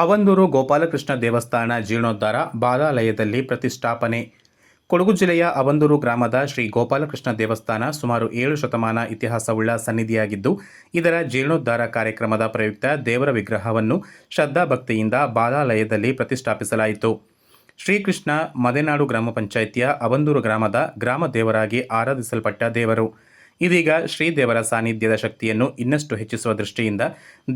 ಅವನೂರು ಗೋಪಾಲಕೃಷ್ಣ ದೇವಸ್ಥಾನ ಜೀರ್ಣೋದ್ಧಾರ ಬಾಲಾಲಯದಲ್ಲಿ ಪ್ರತಿಷ್ಠಾಪನೆ. ಕೊಡಗು ಜಿಲ್ಲೆಯ ಅವಂದೂರು ಗ್ರಾಮದ ಶ್ರೀ ಗೋಪಾಲಕೃಷ್ಣ ದೇವಸ್ಥಾನ ಸುಮಾರು ಏಳು ಶತಮಾನ ಇತಿಹಾಸವುಳ್ಳ ಸನ್ನಿಧಿಯಾಗಿದ್ದು, ಇದರ ಜೀರ್ಣೋದ್ಧಾರ ಕಾರ್ಯಕ್ರಮದ ಪ್ರಯುಕ್ತ ದೇವರ ವಿಗ್ರಹವನ್ನು ಶ್ರದ್ಧಾಭಕ್ತಿಯಿಂದ ಬಾಲಾಲಯದಲ್ಲಿ ಪ್ರತಿಷ್ಠಾಪಿಸಲಾಯಿತು. ಶ್ರೀಕೃಷ್ಣ ಮದೆನಾಡು ಗ್ರಾಮ ಪಂಚಾಯಿತಿಯ ಅವಂದೂರು ಗ್ರಾಮದ ಗ್ರಾಮ ದೇವರಾಗಿ ಆರಾಧಿಸಲ್ಪಟ್ಟ ದೇವರು. ಇದೀಗ ಶ್ರೀದೇವರ ಸಾನ್ನಿಧ್ಯದ ಶಕ್ತಿಯನ್ನು ಇನ್ನಷ್ಟು ಹೆಚ್ಚಿಸುವ ದೃಷ್ಟಿಯಿಂದ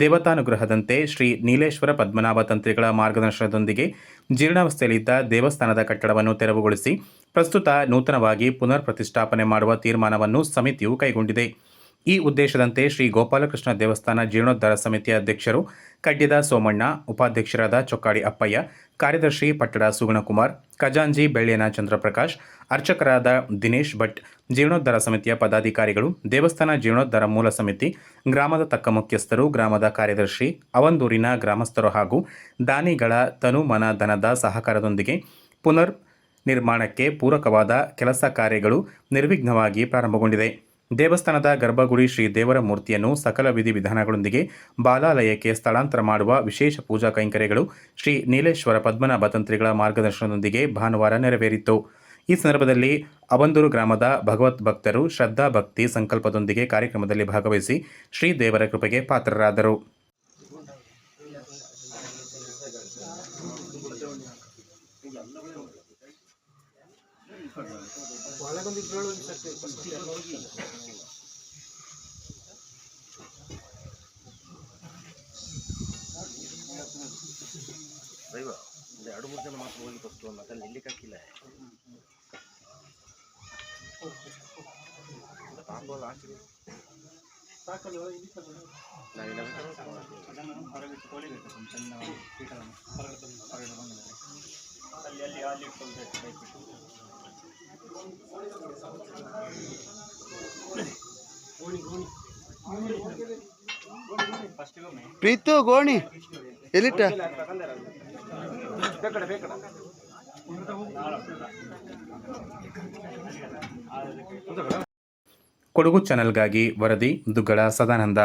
ದೇವತಾನುಗ್ರಹದಂತೆ ಶ್ರೀ ನೀಲೇಶ್ವರ ಪದ್ಮನಾಭ ತಂತ್ರಿಗಳ ಮಾರ್ಗದರ್ಶನದೊಂದಿಗೆ ಜೀರ್ಣಾವಸ್ಥೆಯಲ್ಲಿದ್ದ ದೇವಸ್ಥಾನದ ಕಟ್ಟಡವನ್ನು ತೆರವುಗೊಳಿಸಿ ಪ್ರಸ್ತುತ ನೂತನವಾಗಿ ಪುನರ್ ಪ್ರತಿಷ್ಠಾಪನೆ ಮಾಡುವ ತೀರ್ಮಾನವನ್ನು ಸಮಿತಿಯು ಕೈಗೊಂಡಿದೆ. ಈ ಉದ್ದೇಶದಂತೆ ಶ್ರೀ ಗೋಪಾಲಕೃಷ್ಣ ದೇವಸ್ಥಾನ ಜೀರ್ಣೋದ್ಧಾರ ಸಮಿತಿಯ ಅಧ್ಯಕ್ಷರು ಕಡ್ಯದ ಸೋಮಣ್ಣ, ಉಪಾಧ್ಯಕ್ಷರಾದ ಚೊಕ್ಕಾಡಿ ಅಪ್ಪಯ್ಯ, ಕಾರ್ಯದರ್ಶಿ ಪಟ್ಟಡ ಸುಗುಣಕುಮಾರ್, ಖಜಾಂಜಿ ಬೆಳ್ಳಿಯನ ಚಂದ್ರಪ್ರಕಾಶ್, ಅರ್ಚಕರಾದ ದಿನೇಶ್ ಭಟ್, ಜೀರ್ಣೋದ್ಧಾರ ಸಮಿತಿಯ ಪದಾಧಿಕಾರಿಗಳು, ದೇವಸ್ಥಾನ ಜೀರ್ಣೋದ್ಧಾರ ಮೂಲ ಸಮಿತಿ, ಗ್ರಾಮದ ತಕ್ಕ ಮುಖ್ಯಸ್ಥರು, ಗ್ರಾಮದ ಕಾರ್ಯದರ್ಶಿ, ಅವಂದೂರಿನ ಗ್ರಾಮಸ್ಥರು ಹಾಗೂ ದಾನಿಗಳ ತನು ಮನ ಧನದ ಸಹಕಾರದೊಂದಿಗೆ ಪುನರ್ ನಿರ್ಮಾಣಕ್ಕೆ ಪೂರಕವಾದ ಕೆಲಸ ಕಾರ್ಯಗಳು ನಿರ್ವಿಘ್ನವಾಗಿ ಪ್ರಾರಂಭಗೊಂಡಿದೆ. ದೇವಸ್ಥಾನದ ಗರ್ಭಗುಡಿ ಶ್ರೀ ದೇವರ ಮೂರ್ತಿಯನ್ನು ಸಕಲ ವಿಧಿ ವಿಧಾನಗಳೊಂದಿಗೆ ಬಾಲಾಲಯಕ್ಕೆ ಸ್ಥಳಾಂತರ ಮಾಡುವ ವಿಶೇಷ ಪೂಜಾ ಕೈಂಕರ್ಯಗಳು ಶ್ರೀ ನೀಲೇಶ್ವರ ಪದ್ಮನಾಭ ತಂತ್ರಿಗಳ ಮಾರ್ಗದರ್ಶನದೊಂದಿಗೆ ಭಾನುವಾರ ನೆರವೇರಿತು. ಈ ಸಂದರ್ಭದಲ್ಲಿ ಅವಂದೂರು ಗ್ರಾಮದ ಭಗವತ್ ಭಕ್ತರು ಶ್ರದ್ಧಾ ಭಕ್ತಿ ಸಂಕಲ್ಪದೊಂದಿಗೆ ಕಾರ್ಯಕ್ರಮದಲ್ಲಿ ಭಾಗವಹಿಸಿ ಶ್ರೀ ದೇವರ ಕೃಪೆಗೆ ಪಾತ್ರರಾದರು. ದೈವ ಒಂದು ಎರಡು ಮೂರು ಜನ ಮಾತ್ರ ಹೋಗಿ ಫಸ್ಟು ಮತ್ತೆ ನಿಲ್ಲಿಕ್ಕೆ ಹಾಕಿಲ್ಲ ಪಾಪ ಅಲ್ಲ ಆಚೆ ನಾವಿಲ್ಲ ಪ್ರೀತು ಗೋಣಿ. ಎಲ್ಲಿಟ್ಟ? ಕೊಡಗು ಚಾನೆಲ್ಗಾಗಿ ವರದಿ ದುಗ್ಗಳ ಸದಾನಂದ.